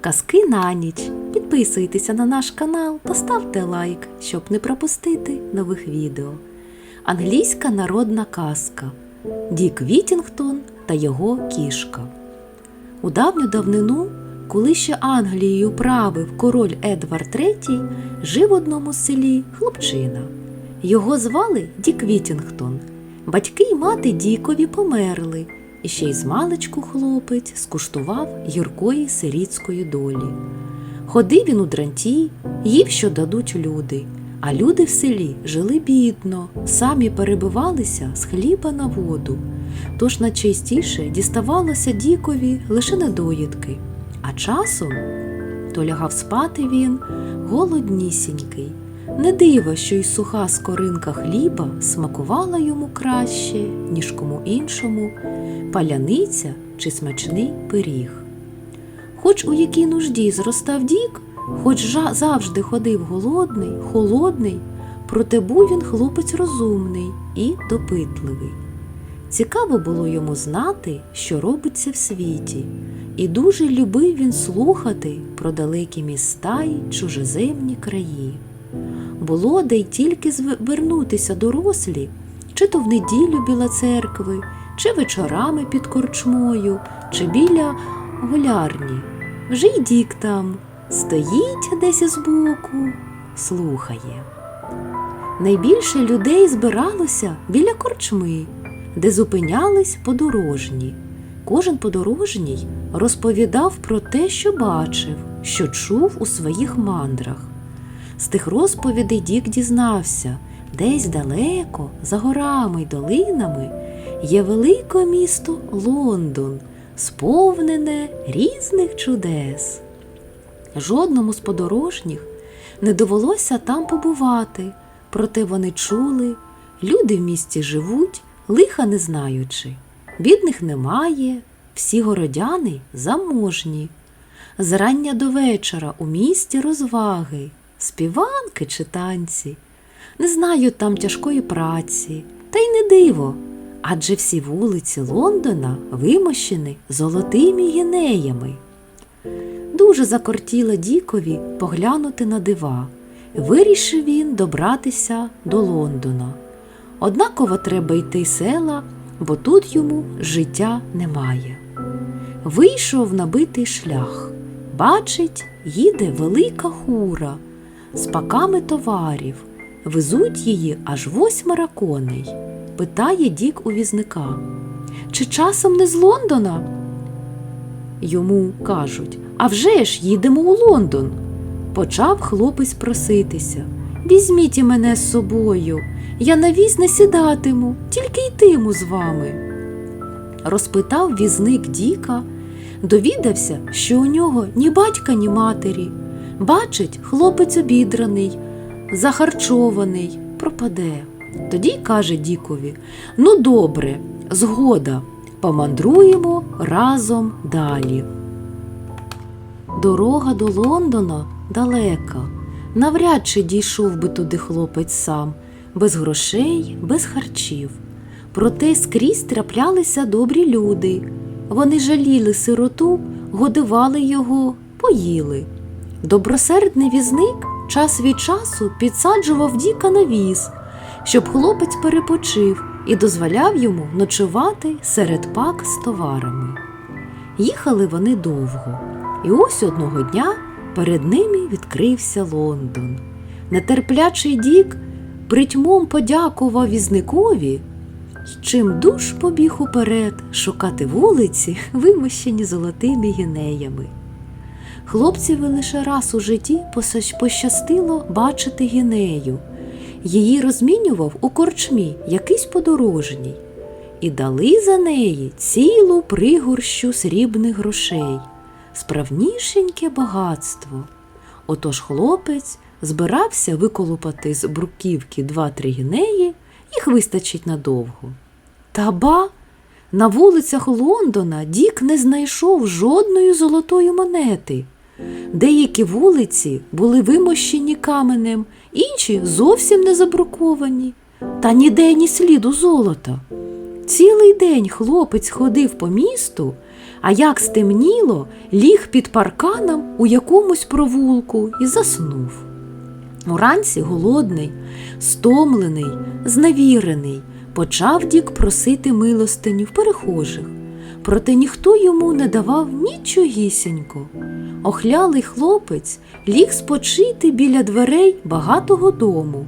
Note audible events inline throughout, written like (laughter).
Казки на ніч. Підписуйтеся на наш канал та ставте лайк, щоб не пропустити нових відео. Англійська народна казка Дік Вітінгтон та його кішка. У давню давнину, коли ще Англією правив король Едвард III, жив в одному селі хлопчина. Його звали Дік Вітінгтон. Батьки й мати Дікові померли, і ще й змалечку хлопець скуштував гіркої сирітської долі. Ходив він у дранті, їв, що дадуть люди, а люди в селі жили бідно, самі перебивалися з хліба на воду. Тож найчастіше діставалося Дікові лише недоїдки, а часом то лягав спати він голоднісінький. Не диво, що й суха скоринка хліба смакувала йому краще, ніж кому іншому, паляниця чи смачний пиріг. Хоч у якій нужді зростав дік, хоч завжди ходив голодний, холодний, проте був він хлопець розумний і допитливий. Цікаво було йому знати, що робиться в світі, і дуже любив він слухати про далекі міста й чужеземні краї. Було де й тільки звернутися дорослі, чи то в неділю біля церкви, чи вечорами під корчмою, чи біля гулярні. Вже й дік там стоїть десь збоку, слухає. Найбільше людей збиралося біля корчми, де зупинялись подорожні. Кожен подорожній розповідав про те, що бачив, що чув у своїх мандрах. З тих розповідей Дік дізнався, десь далеко, за горами й долинами, є велике місто Лондон, сповнене різних чудес. Жодному з подорожніх не довелося там побувати, проте вони чули, люди в місті живуть, лиха не знаючи. Бідних немає, всі городяни заможні. Зрання до вечора у місті розваги, співанки чи танці. Не знають там тяжкої праці, та й не диво, адже всі вулиці Лондона вимощені золотими гінеями. Дуже закортіло Дікові поглянути на дива. Вирішив він добратися до Лондона. Однаково треба йти села, бо тут йому життя немає. Вийшов на битий шлях. Бачить, їде велика хура з паками товарів. Везуть її аж восьмеро коней. Питає Дік у візника. Чи часом не з Лондона? Йому кажуть, а вже ж їдемо у Лондон. Почав хлопець проситися. Візьміть і мене з собою. Я на віз не сідатиму, тільки йтиму з вами. Розпитав візник Діка, довідався, що у нього ні батька, ні матері. Бачить, хлопець обідраний, захарчований, пропаде. Тоді каже Дікові: Ну, добре, згода, помандруємо разом далі. Дорога до Лондона далека. Навряд чи дійшов би туди хлопець сам, без грошей, без харчів. Проте скрізь траплялися добрі люди. Вони жаліли сироту, годували його, поїли. Добросердний візник час від часу підсаджував Діка на віз, щоб хлопець перепочив і дозволяв йому ночувати серед пак з товарами. Їхали вони довго, і ось одного дня перед ними відкрився Лондон. Нетерплячий Дік притьмом подякував візникові, й чим душ побіг уперед шукати вулиці, (laughs) вимощені золотими гінеями. Хлопцеві лише раз у житті пощастило бачити гінею. Її розмінював у корчмі якийсь подорожній, і дали за неї цілу пригорщу срібних грошей, справнішеньке багатство. Отож хлопець збирався виколупати з бруківки два-три гінеї, їх вистачить надовго. Та ба, на вулицях Лондона Дік не знайшов жодної золотої монети. Деякі вулиці були вимощені каменем, інші зовсім не забруковані, та ніде ні сліду золота. Цілий день хлопець ходив по місту, а як стемніло, ліг під парканом у якомусь провулку і заснув. Уранці голодний, стомлений, зневірений, почав Дік просити милостиню в перехожих, проте ніхто йому не давав нічогісінько. Охлялий хлопець ліг спочити біля дверей багатого дому.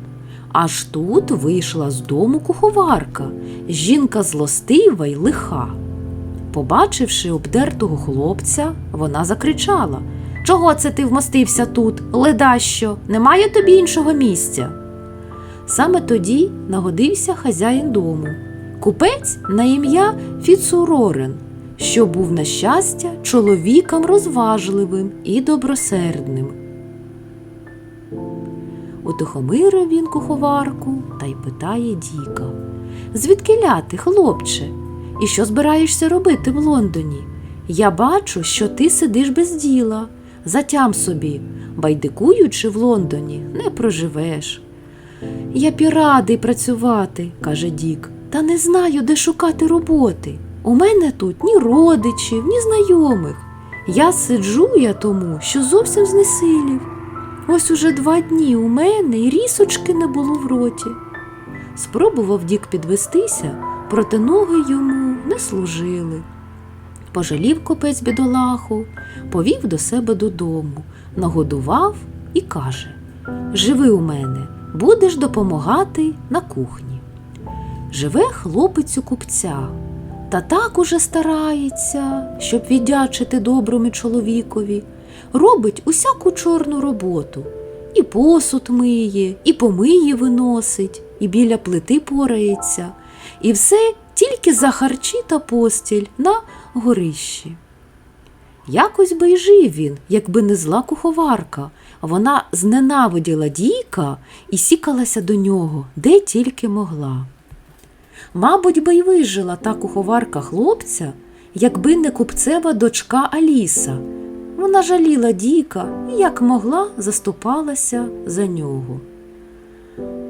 Аж тут вийшла з дому куховарка, жінка злостива й лиха. Побачивши обдертого хлопця, вона закричала Чого це ти вмостився тут, ледащо? Немає тобі іншого місця. Саме тоді нагодився хазяїн дому, купець на ім'я Фіцурорен, що був, на щастя, чоловіком розважливим і добросердним. Утихомирив він куховарку та й питає Діка Звідки ляти, хлопче? І що збираєшся робити в Лондоні? Я бачу, що ти сидиш без діла. Затям собі, байдикуючи в Лондоні, не проживеш. Я б і радий працювати, каже Дік, та не знаю, де шукати роботи. У мене тут ні родичів, ні знайомих. Я сиджу я тому, що зовсім знесилів. Ось уже два дні у мене і рісочки не було в роті. Спробував Дік підвестися, проте ноги йому не служили. Пожалів копець бідолаху, повів до себе додому, нагодував і каже Живи у мене, будеш допомагати на кухні. Живе хлопець у купця, та так уже старається, щоб віддячити доброму чоловікові, робить усяку чорну роботу. І посуд миє, і помиє виносить, і біля плити порається, і все тільки за харчі та постіль на горищі. Якось би й жив він, якби не зла куховарка. Вона зненавиділа дійка і сікалася до нього, де тільки могла. Мабуть, би й вижила та куховарка хлопця, якби не купцева дочка Аліса. Вона жаліла Діка і, як могла, заступалася за нього.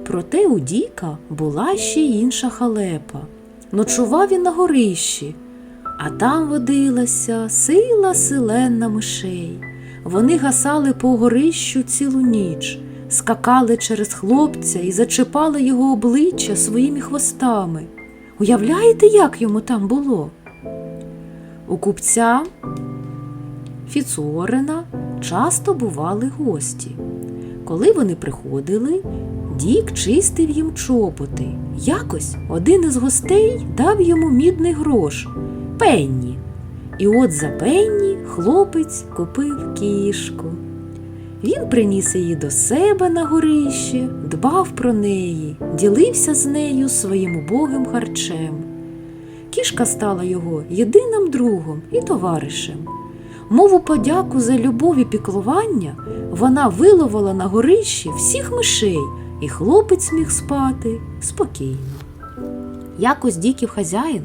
Проте у Діка була ще й інша халепа. Ночував він на горищі, а там водилася сила селена мишей. Вони гасали по горищу цілу ніч, скакали через хлопця і зачіпали його обличчя своїми хвостами. Уявляєте, як йому там було? У купця Фіцуорена часто бували гості. Коли вони приходили, Дік чистив їм чоботи. Якось один із гостей дав йому мідний грош пенні. І от за пенні хлопець купив кішку. Він приніс її до себе на горище, дбав про неї, ділився з нею своїм убогим харчем. Кішка стала його єдиним другом і товаришем. Мову подяку за любов і піклування вона виловила на горищі всіх мишей, і хлопець міг спати спокійно. Якось діків хазяїн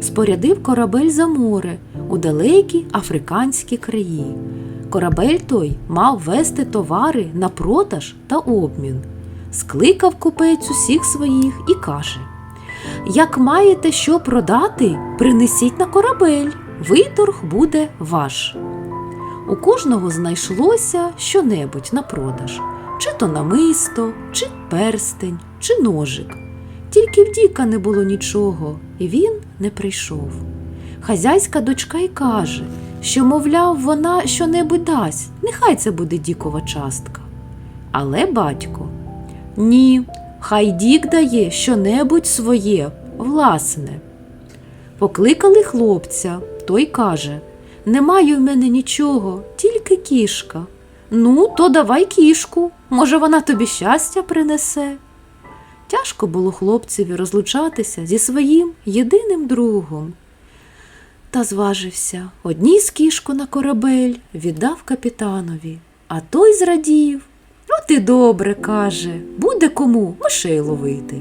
спорядив корабель за море у далекі африканські краї. Корабель той мав вести товари на продаж та обмін. Скликав купець усіх своїх і каже: Як маєте що продати, принесіть на корабель, виторг буде ваш. У кожного знайшлося щонебудь на продаж, чи то намисто, чи перстень, чи ножик. Тільки в Діка не було нічого, і він не прийшов. Хазяйська дочка й каже, що, мовляв, вона щонебудь дасть, нехай це буде Дікова частка. Але батько ні, хай Дік дає щонебудь своє, власне. Покликали хлопця, той каже Немає в мене нічого, тільки кішка. Ну, то давай кішку, може, вона тобі щастя принесе. Тяжко було хлопцеві розлучатися зі своїм єдиним другом. Та зважився, одніс кішку на корабель віддав капітанові, а той зрадів. От і добре, каже, буде кому мишей ловити.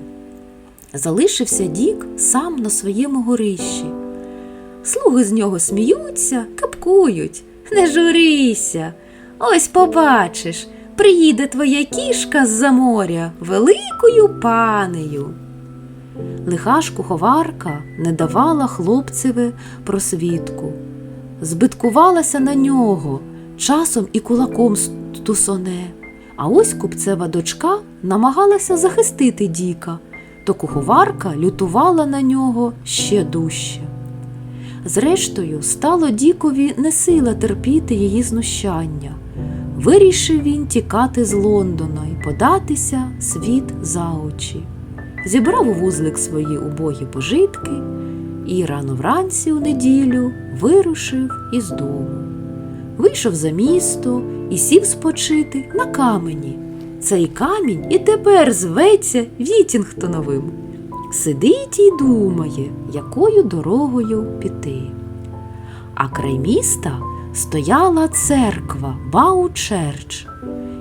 Залишився Дік сам на своєму горищі. Слуги з нього сміються, капкують. Не журися. Ось побачиш, приїде твоя кішка з-за моря великою панею. Лиха ж куховарка не давала хлопцеві просвідку, збиткувалася на нього, часом і кулаком стусоне. А ось купцева дочка намагалася захистити Діка, то куховарка лютувала на нього ще дужче. Зрештою, стало Дікові не сила терпіти її знущання. Вирішив він тікати з Лондона і податися світ за очі. Зібрав у вузлик свої убогі пожитки і рано вранці у неділю вирушив із дому. Вийшов за місто і сів спочити на камені. Цей камінь і тепер зветься Вітінгтоновим. Сидить і думає, якою дорогою піти. А край міста стояла церква Баучерч.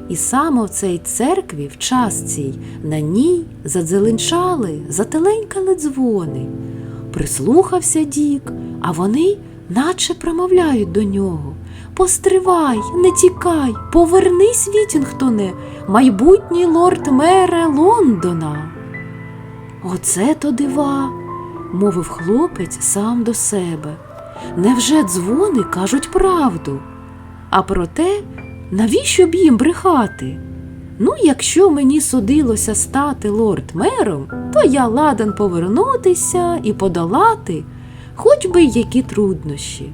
І саме в цій церкві, в час цій, на ній задзеленчали, зателенькали дзвони. Прислухався Дік, а вони наче промовляють до нього. Постривай, не тікай, повернись, Вітінгтоне, майбутній лорд мере Лондона. Оце то дива, мовив хлопець сам до себе. Невже дзвони кажуть правду? А проте, навіщо б їм брехати? Ну, якщо мені судилося стати лорд-мером, то я ладен повернутися і подолати хоч би які труднощі.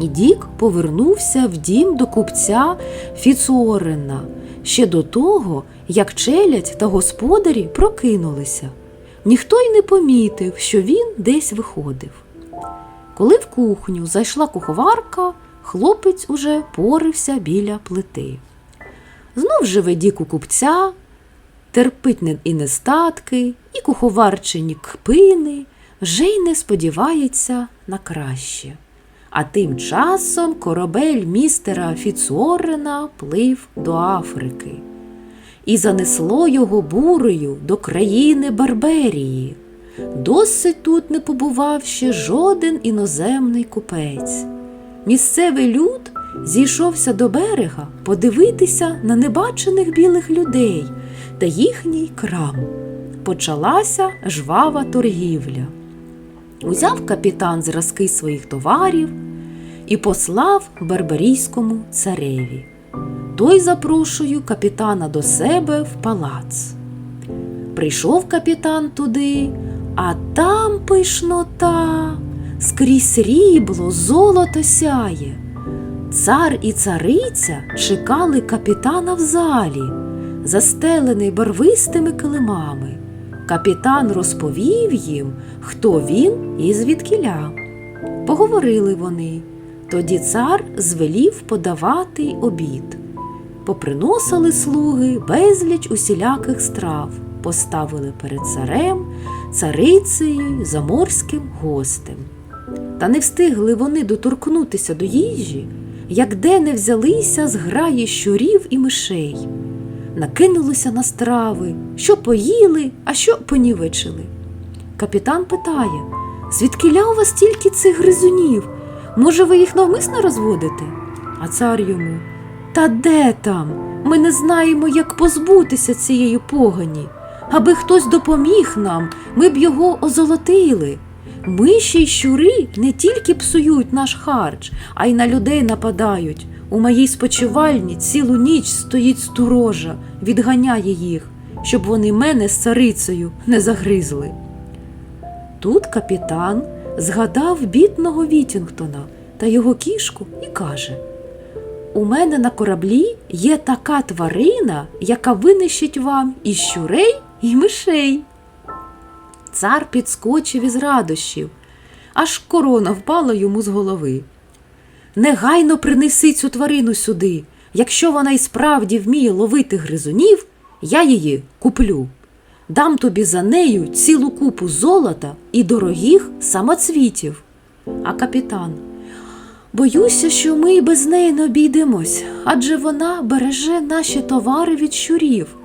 І Дік повернувся в дім до купця Фіцуорена ще до того, як челядь та господарі прокинулися. Ніхто й не помітив, що він десь виходив. Коли в кухню зайшла куховарка, хлопець уже порився біля плити. Знов живе дік у купця, терпить і нестатки, і куховарчині кпини, вже й не сподівається на краще. А тим часом корабель містера Фіцорена плив до Африки і занесло його бурею до країни Барберії. Досить тут не побував ще жоден іноземний купець. Місцевий люд зійшовся до берега подивитися на небачених білих людей та їхній крам. Почалася жвава торгівля. Узяв капітан зразки своїх товарів і послав барбарійському цареві. Той запрошую капітана до себе в палац. Прийшов капітан туди, а там пишнота, скрізь срібло, золото сяє. Цар і цариця чекали капітана в залі, застелений барвистими килимами. Капітан розповів їм, хто він і звідкіля. Поговорили вони. Тоді цар звелів подавати обід. Поприносили слуги безліч усіляких страв, поставили перед царем, царицею, заморським гостем. Та не встигли вони доторкнутися до їжі, як де не взялися зграї щурів і мишей. Накинулися на страви, що поїли, а що понівечили. Капітан питає, звідкиля у вас тільки цих гризунів? Може, ви їх навмисно розводите? А цар йому Та де там? Ми не знаємо, як позбутися цієї погані. Аби хтось допоміг нам, ми б його озолотили. Миші й щури не тільки псують наш харч, а й на людей нападають. У моїй спочивальні цілу ніч стоїть сторожа, відганяє їх, щоб вони мене з царицею не загризли. Тут капітан згадав бідного Вітінгтона та його кішку і каже: У мене на кораблі є така тварина, яка винищить вам і щурей, і мишей. Цар підскочив із радощів, аж корона впала йому з голови. Негайно принеси цю тварину сюди. Якщо вона й справді вміє ловити гризунів, я її куплю. Дам тобі за нею цілу купу золота і дорогих самоцвітів. А капітан. Боюся, що ми й без неї не обійдемось, адже вона береже наші товари від щурів.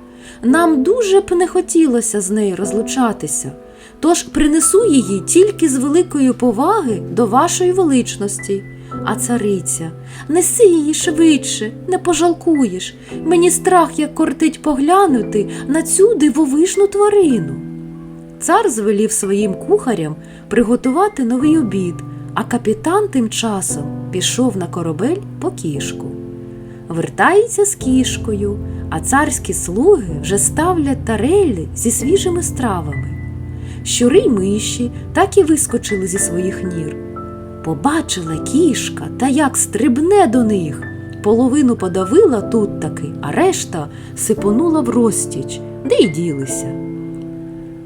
Нам дуже б не хотілося з нею розлучатися, тож принесу її тільки з великої поваги до вашої величності. А цариця, неси її швидше, не пожалкуєш. Мені страх як кортить поглянути на цю дивовижну тварину. Цар звелів своїм кухарям приготувати новий обід, а капітан тим часом пішов на корабель по кішку. Вертається з кішкою, а царські слуги вже ставлять тарелі зі свіжими стравами. Щури й миші так і вискочили зі своїх нір. Побачила кішка та як стрибне до них. Половину подавила тут таки, а решта сипонула в розтіч, де й ділися.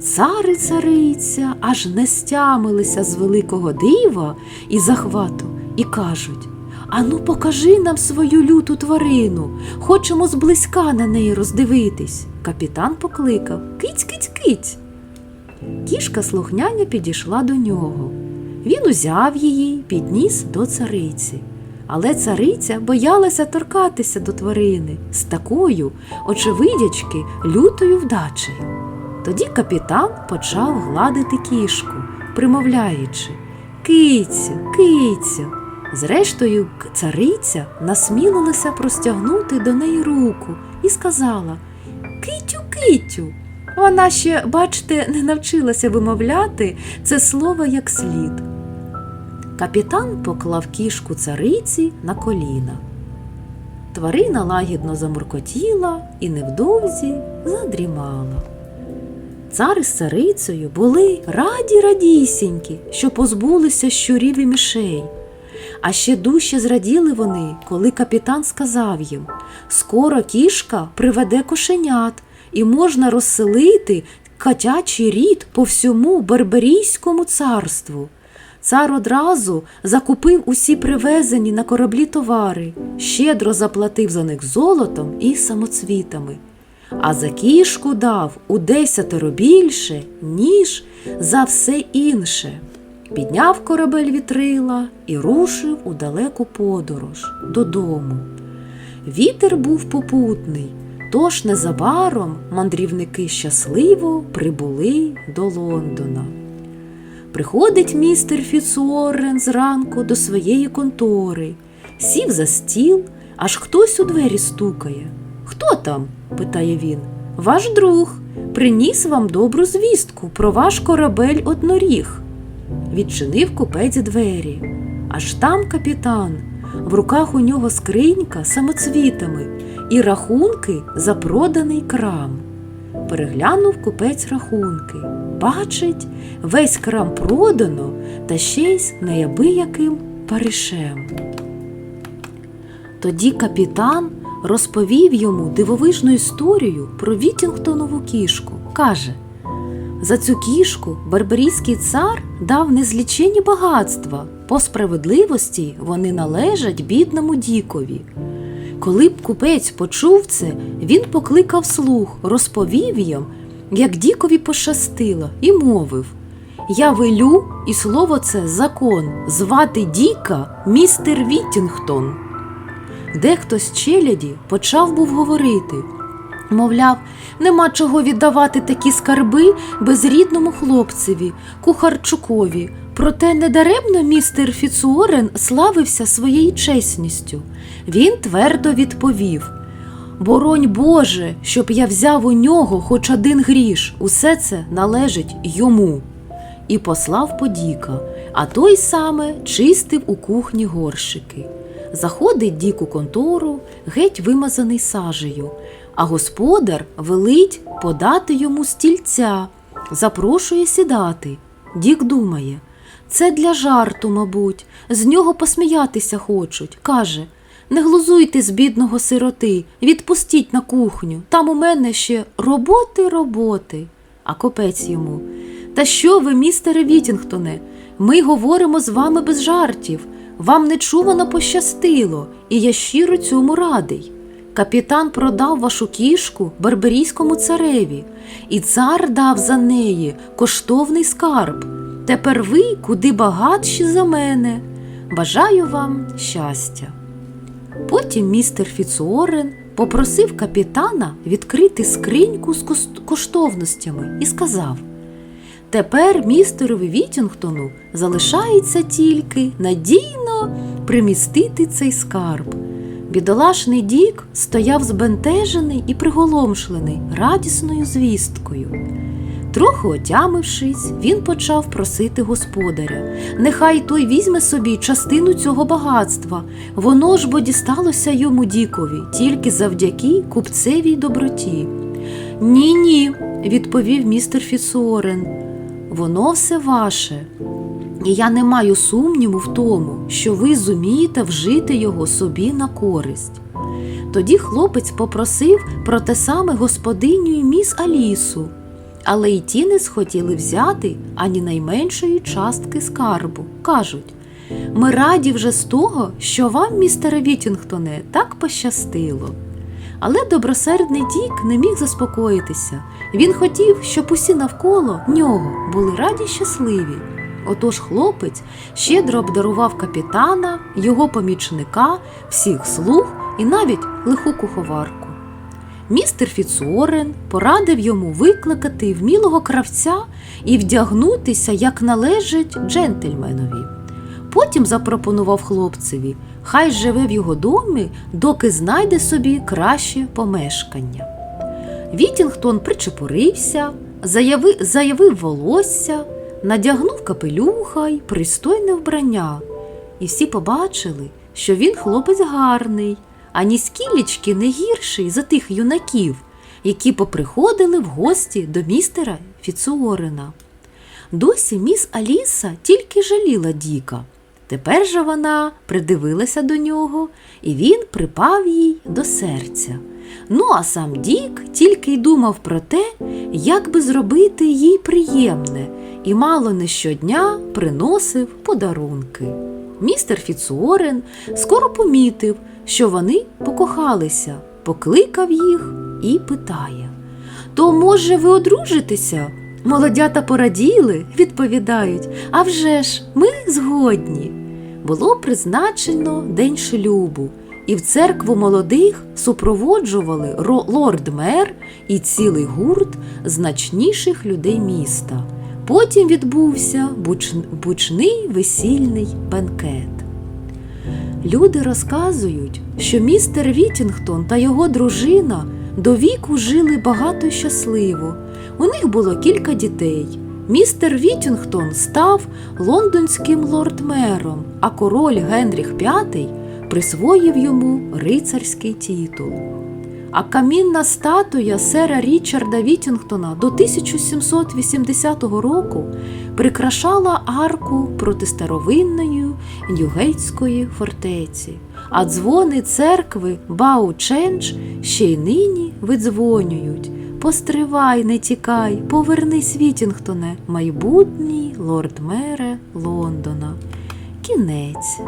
Цар і цариця аж не стямилися з великого дива і захвату, і кажуть Ану, покажи нам свою люту тварину, хочемо зблизька на неї роздивитись. Капітан покликав Киць, киць, киць. Кішка слухняня підійшла до нього. Він узяв її, підніс до цариці. Але цариця боялася торкатися до тварини з такою, очевидячки, лютою вдачею. Тоді капітан почав гладити кішку, примовляючи Кицю, кицю. Зрештою, цариця насмілилася простягнути до неї руку і сказала Китю, китю. Вона ще, бачте, не навчилася вимовляти це слово як слід. Капітан поклав кішку цариці на коліна. Тварина лагідно замуркотіла і невдовзі задрімала. Цар із царицею були раді радісінькі, що позбулися щурів і мишей. А ще дужче зраділи вони, коли капітан сказав їм: скоро кішка приведе кошенят, і можна розселити котячий рід по всьому Берберійському царству. Цар одразу закупив усі привезені на кораблі товари, щедро заплатив за них золотом і самоцвітами, а за кішку дав у десятеро більше, ніж за все інше. Підняв корабель вітрила і рушив у далеку подорож додому. Вітер був попутний, тож незабаром мандрівники щасливо прибули до Лондона. Приходить містер Фіцуоррен зранку до своєї контори, сів за стіл, аж хтось у двері стукає. Хто там? питає він. Ваш друг приніс вам добру звістку про ваш корабель одноріг. Відчинив купець двері. Аж там капітан. В руках у нього скринька самоцвітами і рахунки за проданий крам. Переглянув купець рахунки. Бачить, весь крам продано та ще й з неабияким паришем. Тоді капітан розповів йому дивовижну історію про Вітінгтонову кішку. Каже, за цю кішку барбарійський цар дав незлічені багатства. По справедливості вони належать бідному Дікові. Коли б купець почув це, він покликав слух, розповів їм, як Дікові пощастило, і мовив: Я велю, і слово це закон, звати Діка містер Віттінгтон. Дехто з челяді почав був говорити. Мовляв, нема чого віддавати такі скарби безрідному хлопцеві, кухарчукові. Проте недаремно містер Фіцуорен славився своєю чесністю. Він твердо відповів: Боронь Боже, щоб я взяв у нього хоч один гріш, усе це належить йому. І послав подіка, а той саме чистив у кухні горщики. Заходить дік у контору, геть вимазаний сажею, а господар велить подати йому стільця, запрошує сідати. Дік думає, це для жарту, мабуть, з нього посміятися хочуть. Каже: не глузуйте з бідного сироти, відпустіть на кухню. Там у мене ще роботи, роботи. А копець йому. Та що ви, містере Вітінгтоне? Ми говоримо з вами без жартів. Вам нечувано пощастило, і я щиро цьому радий. Капітан продав вашу кішку барберійському цареві, і цар дав за неї коштовний скарб. Тепер ви куди багатші за мене. Бажаю вам щастя. Потім містер Фіцуорен попросив капітана відкрити скриньку з коштовностями і сказав: Тепер містерові Вітінгтону залишається тільки надійно примістити цей скарб. Бідолашний Дік стояв збентежений і приголомшлений радісною звісткою. Трохи отямившись, він почав просити господаря. Нехай той візьме собі частину цього багатства. Воно ж бо дісталося йому дікові тільки завдяки купцевій доброті. Ні, ні, відповів містер Фіцуорен. Воно все ваше. І я не маю сумніву в тому, що ви зумієте вжити його собі на користь. Тоді хлопець попросив про те саме господиню і міс Алісу, але й ті не схотіли взяти ані найменшої частки скарбу. Кажуть, ми раді вже з того, що вам, містере Вітінгтоне, так пощастило. Але добросердний Дік не міг заспокоїтися. Він хотів, щоб усі навколо нього були раді й щасливі. Отож хлопець щедро обдарував капітана, його помічника, всіх слуг і навіть лиху куховарку. Містер Фіцуорен порадив йому викликати вмілого кравця і вдягнутися, як належить джентльменові. Потім запропонував хлопцеві, хай живе в його домі, доки знайде собі краще помешкання. Вітінгтон причепурився, заяви, заявив волосся, надягнув капелюха й пристойне вбрання. І всі побачили, що він хлопець гарний, ані скілечки не гірший за тих юнаків, які поприходили в гості до містера Фіцуорена. Досі міс Аліса тільки жаліла Діка. Тепер же вона придивилася до нього, і він припав їй до серця. Ну, а сам Дік тільки й думав про те, як би зробити їй приємне, і мало не щодня приносив подарунки. Містер Фіцуорен скоро помітив, що вони покохалися, покликав їх і питає: То, може, ви одружитеся? Молодята пораділи, відповідають, а вже ж, ми згодні. Було призначено день шлюбу, і в церкву молодих супроводжували лорд-мер і цілий гурт значніших людей міста. Потім відбувся буч- бучний весільний бенкет. Люди розказують, що містер Вітінгтон та його дружина до віку жили багато щасливо. У них було кілька дітей. Містер Вітінгтон став лондонським лорд-мером, а король Генріх V присвоїв йому рицарський титул. А камінна статуя сера Річарда Вітінгтона до 1780 року прикрашала арку проти Ньюгейтської фортеці, а дзвони церкви Бау-Чендж ще й нині видзвонюють. Постривай, не тікай, повернись, Вітінгтоне, майбутній лорд-мере Лондона. Кінець.